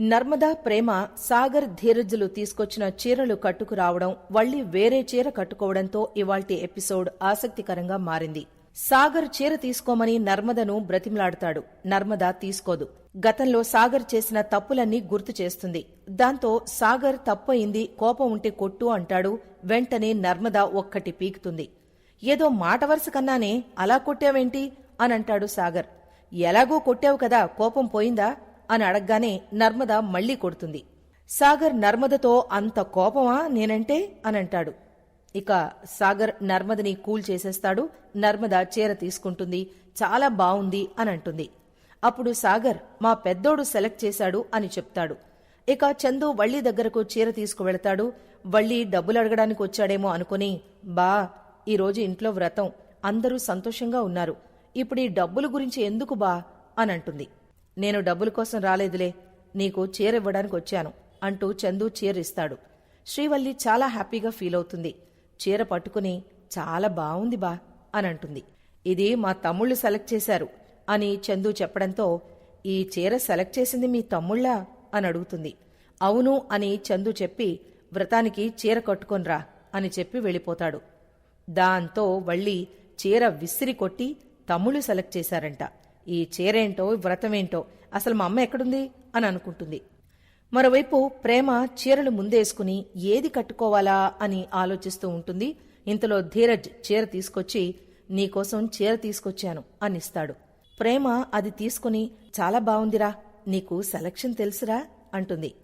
నర్మదా ప్రేమ సాగర్ ధీరజులు తీసుకొచ్చిన చీరలు కట్టుకురావడం వళ్ళి వేరే చీర కట్టుకోవడంతో ఇవాల్టి ఎపిసోడ్ ఆసక్తికరంగా మారింది. సాగర్ చీర తీసుకోమని నర్మదను బ్రతిమలాడతాడు. నర్మద తీసుకోదు. గతంలో సాగర్ చేసిన తప్పులన్నీ గుర్తు చేస్తుంది. దాంతో సాగర్ తప్పయింది కోపం ఉంటే కొట్టు అంటాడు. వెంటనే నర్మద ఒక్కటి పీకుతుంది. ఏదో మాట వరుస కన్నానే అలా కొట్టావేంటి? అని అంటాడు సాగర్. ఎలాగో కొట్టావు కదా కోపం పోయిందా? అని అడగ్గానే నర్మద మళ్ళీ కొడుతుంది. సాగర్ నర్మదతో అంత కోపమా నేనంటే? అని అంటాడు ఇక సాగర్ నర్మదని కూల్ చేసేస్తాడు. నర్మద చీర తీసుకుంటుంది. చాలా బావుంది అని అంటుంది అప్పుడు సాగర్ మా పెద్దోడు సెలెక్ట్ చేశాడు అని చెప్తాడు. ఇక చందు వళ్ళీ దగ్గరకు చీర తీసుకువెళతాడు. వళ్ళీ డబ్బులు అడగడానికి వచ్చాడేమో అనుకుని బా ఈరోజు ఇంట్లో వ్రతం. అందరూ సంతోషంగా ఉన్నారు. ఇప్పుడు ఈ డబ్బుల గురించి ఎందుకు బా? అని అంటుంది నేను డబ్బుల కోసం రాలేదులే నీకు చీర ఇవ్వడానికి వచ్చాను అంటూ చందు చీర ఇస్తాడు. శ్రీవల్లి చాలా హ్యాపీగా ఫీల్ అవుతుంది. చీర పట్టుకుని చాలా బావుంది బా అని అంటుంది. ఇది మా తమ్ముళ్ళు సెలెక్ట్ చేశారు అని చందు చెప్పడంతో ఈ చీర సెలెక్ట్ చేసింది మీ తమ్ముళ్ళా అని అడుగుతుంది. అవును అని చందు చెప్పి వ్రతానికి చీర కట్టుకొనిరా అని చెప్పి వెళ్ళిపోతాడు. దాంతో వళ్ళీ చీర విసిరి కొట్టి తమ్ముళ్ళు సెలెక్ట్ చేశారంట. ఈ చీరేంటో వ్రతమేంటో అసలు మా అమ్మ ఎక్కడుంది అని అనుకుంటుంది. మరోవైపు ప్రేమ చీరలు ముందేసుకుని ఏది కట్టుకోవాలా అని ఆలోచిస్తూ ఉంటుంది. ఇంతలో ధీరజ్ చీర తీసుకొచ్చి నీకోసం చీర తీసుకొచ్చాను అనిస్తాడు. ప్రేమ అది తీసుకుని చాలా బావుందిరా నీకు సెలక్షన్ తెలుసురా అంటుంది.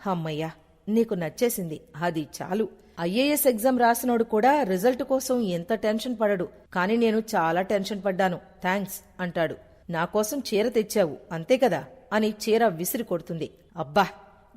హమ్మయ్యా నీకు నచ్చేసింది అది చాలు. ఐఏఎస్ ఎగ్జామ్ రాసినోడు కూడా రిజల్ట్ కోసం ఎంత టెన్షన్ పడడు కాని నేను చాలా టెన్షన్ పడ్డాను థ్యాంక్స్ అంటాడు. నాకోసం చీర తెచ్చావు అంతే కదా? అని చీర విసిరి కొడుతుంది. అబ్బా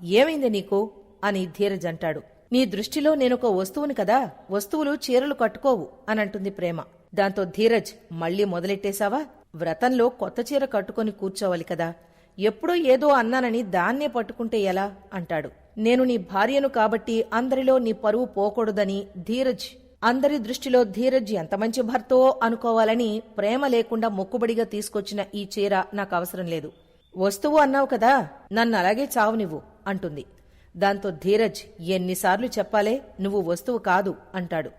ఏమైంది నీకు? అని ధీరజ్ అంటాడు. నీ దృష్టిలో నేనొక వస్తువుని కదా వస్తువులు చీరలు కట్టుకోవు అనంటుంది ప్రేమ. దాంతో ధీరజ్ మళ్ళీ మొదలెట్టేశావా? వ్రతంలో కొత్త చీర కట్టుకొని కూర్చోవాలి కదా. ఎప్పుడో ఏదో అన్నానని దాన్నే పట్టుకుంటే ఎలా? అంటాడు. నేను నీ భార్యను కాబట్టి అందరిలో నీ పరువు పోకూడదని ధీరజ్ అందరి దృష్టిలో ధీరజ్ ఎంత మంచి భర్తో అనుకోవాలని ప్రేమ లేకుండా మొక్కుబడిగా తీసుకొచ్చిన ఈ చీర నాకు అవసరం లేదు. వస్తువు అన్నావు కదా నన్ను అలాగే చావునివ్వు అంటుంది. దాంతో ధీరజ్ ఎన్నిసార్లు చెప్పాలే నువ్వు వస్తువు కాదు అంటాడు.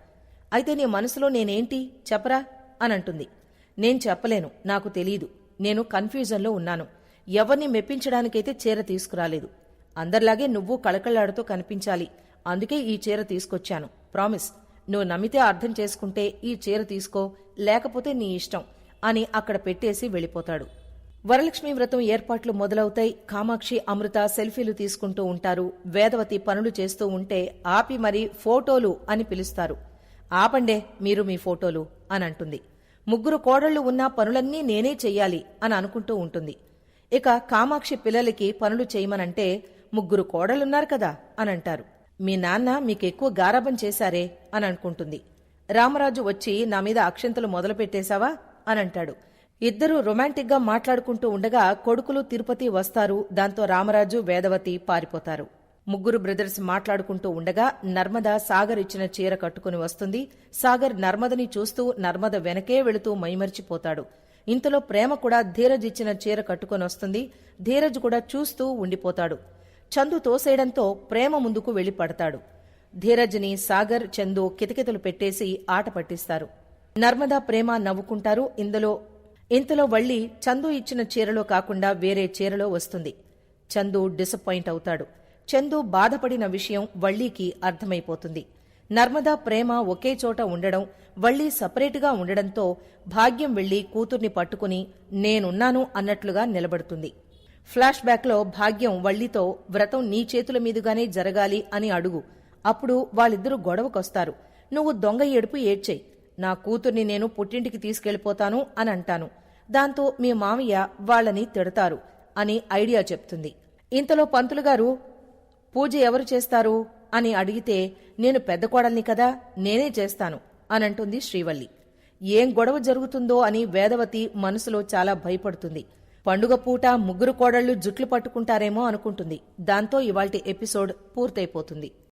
అయితే నీ మనసులో నేనేంటి చెప్పరా అని అంటుంది నేను చెప్పలేను నాకు తెలీదు. నేను కన్ఫ్యూజన్లో ఉన్నాను. ఎవరిని మెప్పించడానికైతే చీర తీసుకురాలేదు. అందరిలాగే నువ్వు కళకళలాడుతూ కనిపించాలి. అందుకే ఈ చీర తీసుకొచ్చాను. ప్రామిస్. నువ్వు నమ్మితే అర్థం చేసుకుంటే ఈ చీర తీసుకో లేకపోతే నీ ఇష్టం అని అక్కడ పెట్టేసి వెళ్ళిపోతాడు. వరలక్ష్మి వ్రతం ఏర్పాట్లు మొదలవుతాయి. కామాక్షి అమృత సెల్ఫీలు తీసుకుంటూ ఉంటారు. వేదవతి పనులు చేస్తూ ఉంటే ఆపి మరి ఫోటోలు అని పిలుస్తారు. ఆపండే మీరు మీ ఫోటోలు అని అంటుంది. ముగ్గురు కోడళ్ళు ఉన్న పనులన్నీ నేనే చెయ్యాలి అని అనుకుంటూ ఉంటుంది. ఇక కామాక్షి పిల్లలకి పనులు చేయమనంటే ముగ్గురు కోడలున్నారు కదా అని అంటారు. మీ నాన్న మీకెక్కువ గారాబం చేశారే అని అనుకుంటుంది రామరాజు వచ్చి నా మీద అక్షంతలు మొదలుపెట్టేశావా? అని అంటాడు ఇద్దరూ రొమాంటిక్గా మాట్లాడుకుంటూ ఉండగా కొడుకులు తిరుపతి వస్తారు. దాంతో రామరాజు వేదవతి పారిపోతారు. ముగ్గురు బ్రదర్స్ మాట్లాడుకుంటూ ఉండగా నర్మద సాగర్ ఇచ్చిన చీర కట్టుకుని వస్తుంది. సాగర్ నర్మదని చూస్తూ నర్మద వెనకే వెళుతూ మైమర్చిపోతాడు. ఇంతలో ప్రేమ కూడా ధీరజ్ ఇచ్చిన చీర కట్టుకొని వస్తుంది. ధీరజ్ కూడా చూస్తూ ఉండిపోతాడు. చందు తోసేయడంతో ప్రేమ ముందుకు వెళ్ళి పడతాడు ధీరజ్ని సాగర్ చందు కితకితలు పెట్టేసి ఆట పట్టిస్తారు. నర్మదా ప్రేమ నవ్వుకుంటారు. ఇందులో ఇంతలో వళ్ళి చందు ఇచ్చిన చీరలో కాకుండా వేరే చీరలో వస్తుంది. చందు డిసప్పాయింట్ అవుతాడు. చందు బాధపడిన విషయం వళ్ళీకి అర్థమైపోతుంది. నర్మదా ప్రేమ ఒకే చోట ఉండడం వళ్ళీ సపరేటుగా ఉండడంతో భాగ్యం వెళ్ళి కూతుర్ని పట్టుకుని నేనున్నాను అన్నట్లుగా నిలబడుతుంది. ఫ్లాష్ బ్యాక్లో భాగ్యం వల్లితో వ్రతం నీ చేతుల మీదుగానే జరగాలి అని అడుగు. అప్పుడు వాళ్ళిద్దరూ గొడవకొస్తారు. నువ్వు దొంగ ఏడుపు ఏడ్చేయి. నా కూతుర్ని నేను పుట్టింటికి తీసుకెళ్ళిపోతాను అని అంటాను. దాంతో మీ మామయ్య వాళ్ళని తిడతారు అని ఐడియా చెప్తుంది. ఇంతలో పంతులుగారు పూజ ఎవరు చేస్తారు? అని అడిగితే నేను పెద్ద కోడల్ని కదా నేనే చేస్తాను అనంటుంది శ్రీవల్లి. ఏం గొడవ జరుగుతుందో అని వేదవతి మనసులో చాలా భయపడుతుంది. పండుగ పూట ముగ్గురు కోడళ్ళు జుట్లు పట్టుకుంటారేమో అనుకుంటుంది. దాంతో ఇవాల్టి ఎపిసోడ్ పూర్తయిపోతుంది.